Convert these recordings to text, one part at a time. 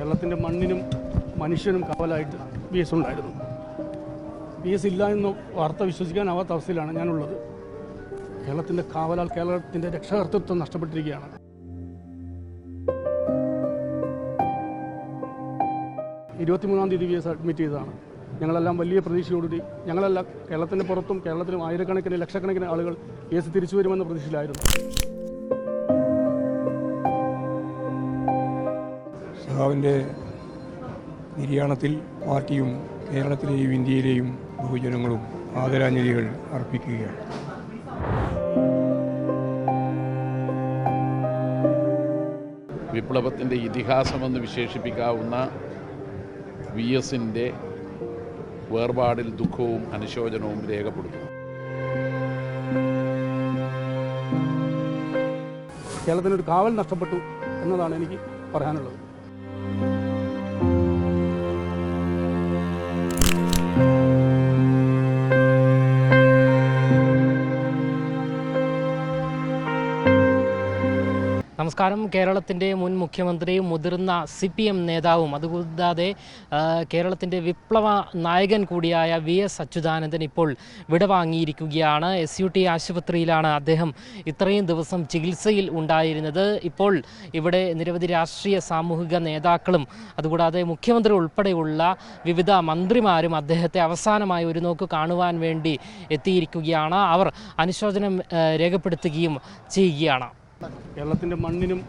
കേരളത്തിന്റെ മണ്ണിനും മനുഷ്യനും കാവലായിട്ട് വി എസ് ഉണ്ടായിരുന്നു. വി എസ് ഇല്ല എന്ന് വാർത്ത വിശ്വസിക്കാനാവാത്ത അവസ്ഥയിലാണ് ഞാനുള്ളത്. കേരളത്തിന്റെ കാവലാൽ കേരളത്തിന്റെ രക്ഷാകർത്തൃത്വം നഷ്ടപ്പെട്ടിരിക്കുകയാണ്. ഇരുപത്തിമൂന്നാം തീയതി വി എസ് അഡ്മിറ്റ് ചെയ്തതാണ്. ഞങ്ങളെല്ലാം വലിയ പ്രതീക്ഷയോടുകൂടി ഞങ്ങളെല്ലാം കേരളത്തിന്റെ പുറത്തും കേരളത്തിലും ആയിരക്കണക്കിന് ലക്ഷക്കണക്കിന് ആളുകൾ ബി എസ് തിരിച്ചു വരുമെന്ന പ്രതീക്ഷയിലായിരുന്നു. സഖാവിന്റെ നിര്യാണത്തിൽ പാർട്ടിയും കേരളത്തിലെയും ഇന്ത്യയിലെയും ബഹുജനങ്ങളും ആദരാഞ്ജലികൾ അർപ്പിക്കുകയാണ്. വിപ്ലവത്തിന്റെ ഇതിഹാസമെന്ന് വിശേഷിപ്പിക്കാവുന്ന വി എസിന്റെ വേർപാടിൽ ദുഃഖവും അനുശോചനവും രേഖപ്പെടുത്തുന്നു. കേരളത്തിനൊരു കാവൽ നഷ്ടപ്പെട്ടു എന്നതാണ് എനിക്ക് പറയാനുള്ളത്. നമസ്കാരം. കേരളത്തിന്റെ മുൻ മുഖ്യമന്ത്രിയും മുതിർന്ന സി പി എം നേതാവും അതുകൂടാതെ കേരളത്തിന്റെ വിപ്ലവ നായകൻ കൂടിയായ വി എസ് അച്യുതാനന്ദൻ ഇപ്പോൾ വിടവാങ്ങിയിരിക്കുകയാണ്. എസ് യു ടി ആശുപത്രിയിലാണ് അദ്ദേഹം ഇത്രയും ദിവസം ചികിത്സയിൽ ഉണ്ടായിരുന്നത്. ഇപ്പോൾ ഇവിടെ നിരവധി രാഷ്ട്രീയ സാമൂഹിക നേതാക്കളും അതുകൂടാതെ മുഖ്യമന്ത്രി ഉൾപ്പെടെയുള്ള വിവിധ മന്ത്രിമാരും അദ്ദേഹത്തെ അവസാനമായി ഒരു നോക്ക് കാണുവാൻ വേണ്ടി എത്തിയിരിക്കുകയാണ്. അവർ അനുശോചനം രേഖപ്പെടുത്തുകയും ചെയ്യുകയാണ്. കേരളത്തിന്റെ മണ്ണിനും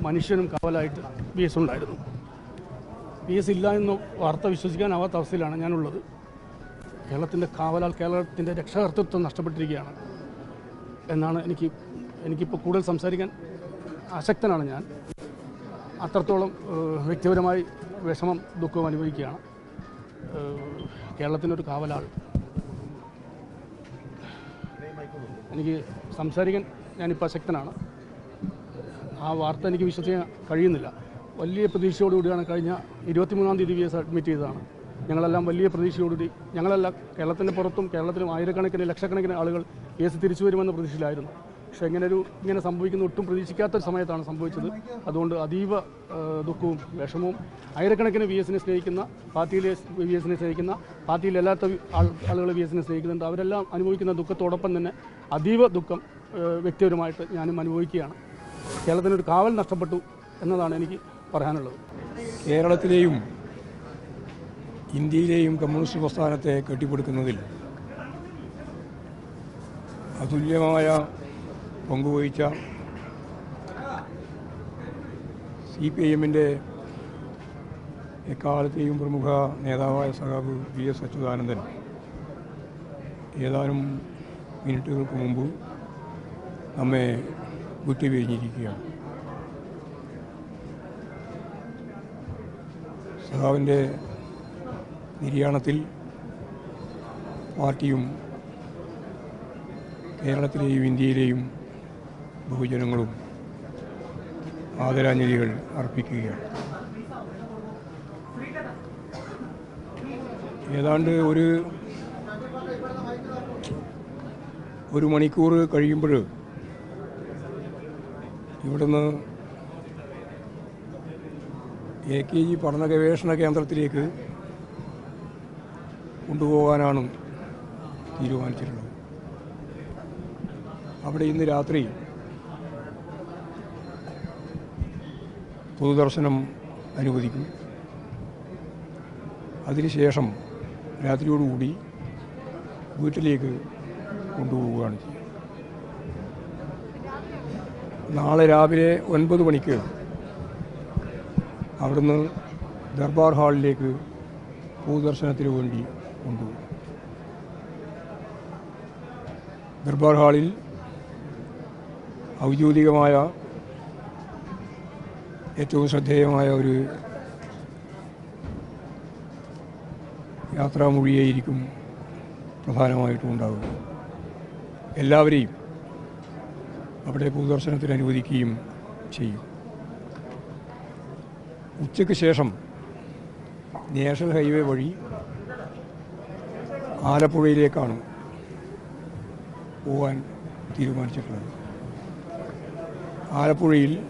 മനുഷ്യനും കാവലായിട്ട് ബി എസ് ഉണ്ടായിരുന്നു. ബി എസ് ഇല്ല എന്ന് വാർത്ത വിശ്വസിക്കാനാവാത്ത അവസ്ഥയിലാണ് ഞാനുള്ളത്. കേരളത്തിന്റെ കാവലാൽ കേരളത്തിന്റെ രക്ഷാകർത്തൃത്വം നഷ്ടപ്പെട്ടിരിക്കുകയാണ് എന്നാണ് എനിക്ക് എനിക്കിപ്പോൾ കൂടുതൽ സംസാരിക്കാൻ അശക്തനാണ് ഞാൻ. അത്രത്തോളം വ്യക്തിപരമായി വിഷമം ദുഃഖവും അനുഭവിക്കുകയാണ്. കേരളത്തിന്റെ ഒരു കാവലാൾ. എനിക്ക് സംസാരിക്കാൻ ഞാനിപ്പോൾ അശക്തനാണ് ആ വാർത്ത എനിക്ക് വിശ്വസിക്കാൻ കഴിയുന്നില്ല. വലിയ പ്രതീക്ഷയോടുകൂടിയാണ് കഴിഞ്ഞ ഇരുപത്തിമൂന്നാം തീയതി വി എസ് അഡ്മിറ്റ് ചെയ്തതാണ്. ഞങ്ങളെല്ലാം വലിയ പ്രതീക്ഷയോടുകൂടി ഞങ്ങളെല്ലാം കേരളത്തിന് പുറത്തും കേരളത്തിലും ആയിരക്കണക്കിന് ലക്ഷക്കണക്കിന് ആളുകൾ കേസ് തിരിച്ചു വരുമെന്ന പ്രതീക്ഷയിലായിരുന്നു. പക്ഷേ ഇങ്ങനെ ഒരു ഇങ്ങനെ സംഭവിക്കുന്ന ഒട്ടും പ്രതീക്ഷിക്കാത്ത സമയത്താണ് സംഭവിച്ചത്. അതുകൊണ്ട് അതീവ ദുഃഖവും വിഷമവും ആയിരക്കണക്കിന് വി എസിനെ സ്നേഹിക്കുന്ന പാർട്ടിയിലെ വി എസിനെ സ്നേഹിക്കുന്ന പാർട്ടിയിലല്ലാത്ത ആളുകൾ വി എസിനെ സ്നേഹിക്കുന്നുണ്ട്. അവരെല്ലാം അനുഭവിക്കുന്ന ദുഃഖത്തോടൊപ്പം തന്നെ അതീവ ദുഃഖം വ്യക്തിപരമായിട്ട് ഞാനും അനുഭവിക്കുകയാണ്. കേരളത്തിനൊരു കാവൽ നഷ്ടപ്പെട്ടു എന്നതാണ് എനിക്ക് പറയാനുള്ളത്. കേരളത്തിലെയും ഇന്ത്യയിലെയും കമ്മ്യൂണിസ്റ്റ് പ്രസ്ഥാനത്തെ കെട്ടിപ്പടുക്കുന്നതിൽ അതുല്യമായ പങ്കുവഹിച്ച സി പി ഐ എമ്മിന്റെ എക്കാലത്തെയും പ്രമുഖ നേതാവായ സഹാബ് വി എസ് അച്യുതാനന്ദൻ ഏതാനും മിനിറ്റുകൾക്ക് മുമ്പ് നമ്മെ വിട്ടുപിരിഞ്ഞിരിക്കുകയാണ്. സഖാവിന്റെ നിര്യാണത്തിൽ പാർട്ടിയും കേരളത്തിലെയും ഇന്ത്യയിലെയും ബഹുജനങ്ങളും ആദരാഞ്ജലികൾ അർപ്പിക്കുകയാണ്. ഏതാണ്ട് ഒരു ഒരു മണിക്കൂർ കഴിയുമ്പോൾ ഇവിടുന്ന് എ കെ ജി പഠന ഗവേഷണ കേന്ദ്രത്തിലേക്ക് കൊണ്ടുപോകാനാണ് തീരുമാനിച്ചിട്ടുള്ളത്. അവിടെ ഇന്ന് രാത്രി പൊതുദർശനം അനുവദിക്കും. അതിനുശേഷം രാത്രിയോടുകൂടി വീട്ടിലേക്ക് കൊണ്ടുപോവുകയാണ് ചെയ്യുക നാളെ രാവിലെ ഒൻപത് മണിക്ക് അവിടുന്ന് ദർബാർ ഹാളിലേക്ക് പൊതുദർശനത്തിന് വേണ്ടി കൊണ്ടുപോകും ദർബാർ ഹാളിൽ ഔദ്യോഗികമായ ഏറ്റവും ശ്രദ്ധേയമായ ഒരു യാത്രാമൊഴിയായിരിക്കും പ്രധാനമായിട്ടും ഉണ്ടാവുക. എല്ലാവരെയും അവിടെ പൊതുദർശനത്തിന് അനുവദിക്കുകയും ചെയ്യും. ഉച്ചയ്ക്ക് ശേഷം നാഷണൽ ഹൈവേ വഴി ആലപ്പുഴയിലേക്കാണ് പോകാൻ തീരുമാനിച്ചിട്ടുള്ളത്. ആലപ്പുഴയിൽ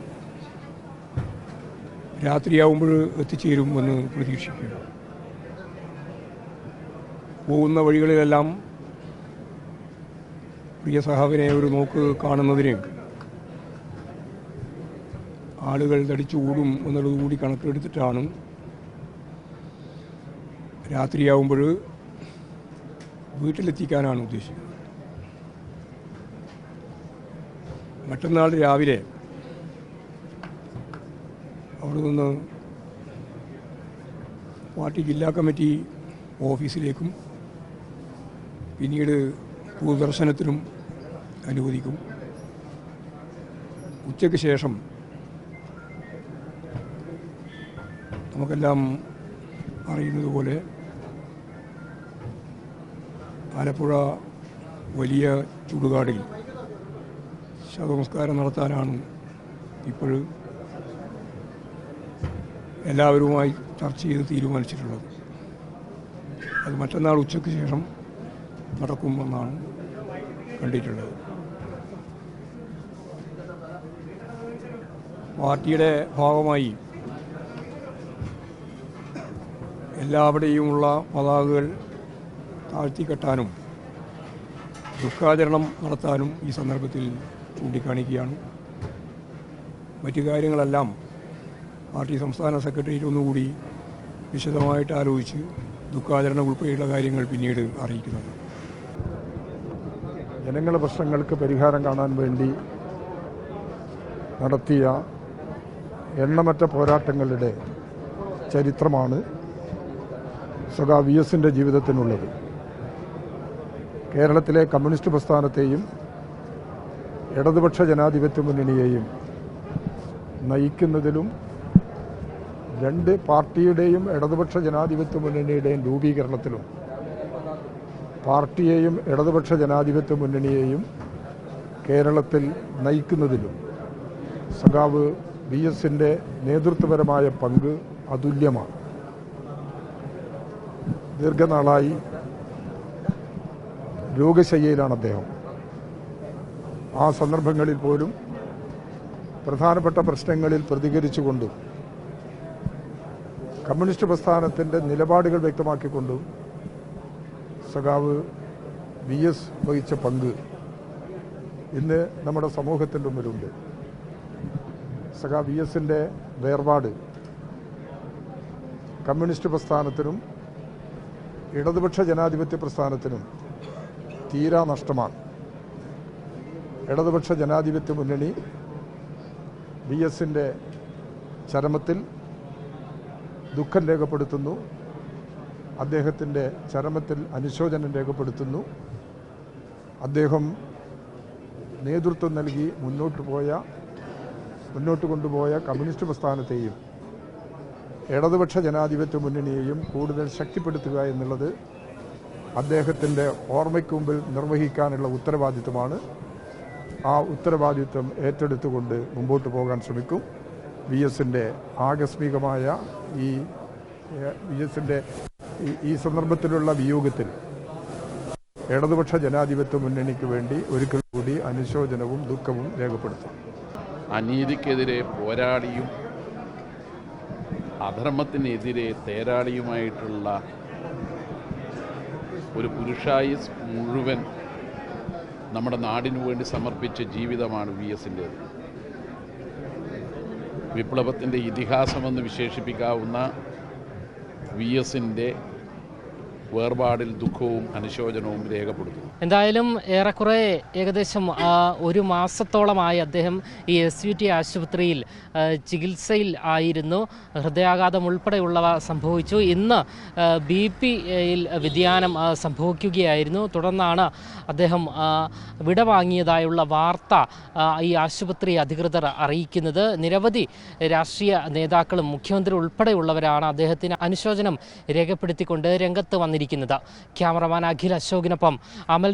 രാത്രിയാവുമ്പോൾ എത്തിച്ചേരുമെന്ന് പ്രതീക്ഷിക്കുന്നു. പോകുന്ന വഴികളിലെല്ലാം പ്രിയ സഹാവിനെ ഒരു നോക്ക് കാണുന്നതിന് ആളുകൾ തടിച്ചു കൂടും എന്നുള്ളത് കൂടി കണക്കിലെടുത്തിട്ടാണ് രാത്രിയാവുമ്പോൾ വീട്ടിലെത്തിക്കാനാണ് ഉദ്ദേശിക്കുന്നത്. മറ്റന്നാൾ രാവിലെ അവിടെ നിന്ന് പാർട്ടി ജില്ലാ കമ്മിറ്റി ഓഫീസിലേക്കും പിന്നീട് പൊതുദർശനത്തിനും അനുവദിക്കും. ഉച്ചയ്ക്ക് ശേഷം നമുക്കെല്ലാം അറിയുന്നത് പോലെ ആലപ്പുഴ വലിയ ചുടുകാടിൽ ശവസംസ്കാരം നടത്താനാണ് ഇപ്പോൾ എല്ലാവരുമായി ചർച്ച ചെയ്ത് തീരുമാനിച്ചിട്ടുള്ളത്. അത് മറ്റന്നാൾ ഉച്ചയ്ക്ക് ശേഷം നടക്കുമെന്നാണ് കണ്ടിട്ടുള്ളത് പാർട്ടിയുടെ ഭാഗമായി എല്ലാവിടെയുമുള്ള പതാകകൾ താഴ്ത്തിക്കെട്ടാനും ദുഃഖാചരണം നടത്താനും ഈ സന്ദർഭത്തിൽ ചൂണ്ടിക്കാണിക്കുകയാണ്. മറ്റു കാര്യങ്ങളെല്ലാം പാർട്ടി സംസ്ഥാന സെക്രട്ടേറിയറ്റ് ഒന്നുകൂടി വിശദമായിട്ട് ആലോചിച്ച് ദുഃഖാചരണം ഉൾപ്പെടെയുള്ള കാര്യങ്ങൾ പിന്നീട് അറിയിക്കുന്നത് ജനങ്ങളുടെ പ്രശ്നങ്ങൾക്ക് പരിഹാരം കാണാൻ വേണ്ടി നടത്തിയ എണ്ണമറ്റ പോരാട്ടങ്ങളുടെ ചരിത്രമാണ് സഖാ വി എസിന്റെ ജീവിതത്തിനുള്ളത്. കേരളത്തിലെ കമ്മ്യൂണിസ്റ്റ് പ്രസ്ഥാനത്തെയും ഇടതുപക്ഷ ജനാധിപത്യ മുന്നണിയെയും നയിക്കുന്നതിലും രണ്ട് പാർട്ടിയുടെയും ഇടതുപക്ഷ ജനാധിപത്യ മുന്നണിയുടെയും രൂപീകരണത്തിലും പാർട്ടിയെയും ഇടതുപക്ഷ ജനാധിപത്യ മുന്നണിയെയും കേരളത്തിൽ നയിക്കുന്നതിലും സഖാവ് വി എസിന്റെ നേതൃത്വപരമായ പങ്ക് അതുല്യമാണ്. ദീർഘനാളായി രോഗശയ്യയിലാണ് അദ്ദേഹം. ആ സന്ദർഭങ്ങളിൽ പോലും പ്രധാനപ്പെട്ട പ്രശ്നങ്ങളിൽ പ്രതികരിച്ചുകൊണ്ടും കമ്മ്യൂണിസ്റ്റ് പ്രസ്ഥാനത്തിന്റെ നിലപാടുകൾ വ്യക്തമാക്കിക്കൊണ്ടും സഖാവ് വി എസ് വഹിച്ച പങ്ക് ഇന്ന് നമ്മുടെ സമൂഹത്തിന്റെ മുമ്പിലുണ്ട്. സഖാ വി എസിന്റെ വേർപാട് കമ്മ്യൂണിസ്റ്റ് പ്രസ്ഥാനത്തിനും ഇടതുപക്ഷ ജനാധിപത്യ പ്രസ്ഥാനത്തിനും തീരാ നഷ്ടമാണ്. ഇടതുപക്ഷ ജനാധിപത്യ മുന്നണി വി എസിന്റെ ചരമത്തിൽ ദുഃഖം രേഖപ്പെടുത്തുന്നു. അദ്ദേഹത്തിന്റെ ചരമത്തിൽ അനുശോചനം രേഖപ്പെടുത്തുന്നു. അദ്ദേഹം നേതൃത്വം നൽകി മുന്നോട്ട് പോയ മുന്നോട്ട് കൊണ്ടുപോയ കമ്മ്യൂണിസ്റ്റ് പ്രസ്ഥാനത്തെയും ഇടതുപക്ഷ ജനാധിപത്യ മുന്നണിയെയും കൂടുതൽ ശക്തിപ്പെടുത്തുക എന്നുള്ളത് അദ്ദേഹത്തിന്റെ ഓർമ്മയ്ക്ക് മുമ്പിൽ നിർവഹിക്കാനുള്ള ഉത്തരവാദിത്വമാണ്. ആ ഉത്തരവാദിത്വം ഏറ്റെടുത്തുകൊണ്ട് മുമ്പോട്ട് പോകാൻ ശ്രമിക്കും. വി എസിന്റെ ആകസ്മികമായ ഈ വി എസിന്റെ ഈ സന്ദർഭത്തിലുള്ള വിയോഗത്തിൽ ഇടതുപക്ഷ ജനാധിപത്യ മുന്നണിക്ക് വേണ്ടി ഒരിക്കൽ കൂടി അനുശോചനവും ദുഃഖവും രേഖപ്പെടുത്തും. അനീതിക്കെതിരെ പോരാടിയും അധർമ്മത്തിനെതിരെ തേരാളിയുമായിട്ടുള്ള ഒരു പുരുഷായുസ് മുഴുവൻ നമ്മുടെ നാടിനു വേണ്ടി സമർപ്പിച്ച ജീവിതമാണ് വി എസിന്റേത്. വിപ്ലവത്തിന്റെ ഇതിഹാസമെന്ന് വിശേഷിപ്പിക്കാവുന്ന വി എസിന്റെ വേർപാടിൽ ദുഃഖവും അനുശോചനവും രേഖപ്പെടുത്തുന്നു എന്തായാലും ഏറെക്കുറെ ഏകദേശം ഒരു മാസത്തോളമായി അദ്ദേഹം ഈ എസ് യു ടി ആശുപത്രിയിൽ ചികിത്സയിൽ ആയിരുന്നു. ഹൃദയാഘാതം ഉൾപ്പെടെയുള്ളവ സംഭവിച്ചു. ഇന്ന് ബി പിയിൽ വ്യതിയാനം സംഭവിക്കുകയായിരുന്നു. തുടർന്നാണ് അദ്ദേഹം വിട വിടവാങ്ങിയതായുള്ള വാർത്ത ഈ ആശുപത്രി അധികൃതർ അറിയിക്കുന്നത്. നിരവധി രാഷ്ട്രീയ നേതാക്കളും മുഖ്യമന്ത്രി ഉൾപ്പെടെയുള്ളവരാണ് അദ്ദേഹത്തിന് അനുശോചനം രേഖപ്പെടുത്തിക്കൊണ്ട് രംഗത്ത് വന്നിരിക്കുന്നത്. ക്യാമറമാൻ അഖിൽ അശോകിനൊപ്പം അമൽ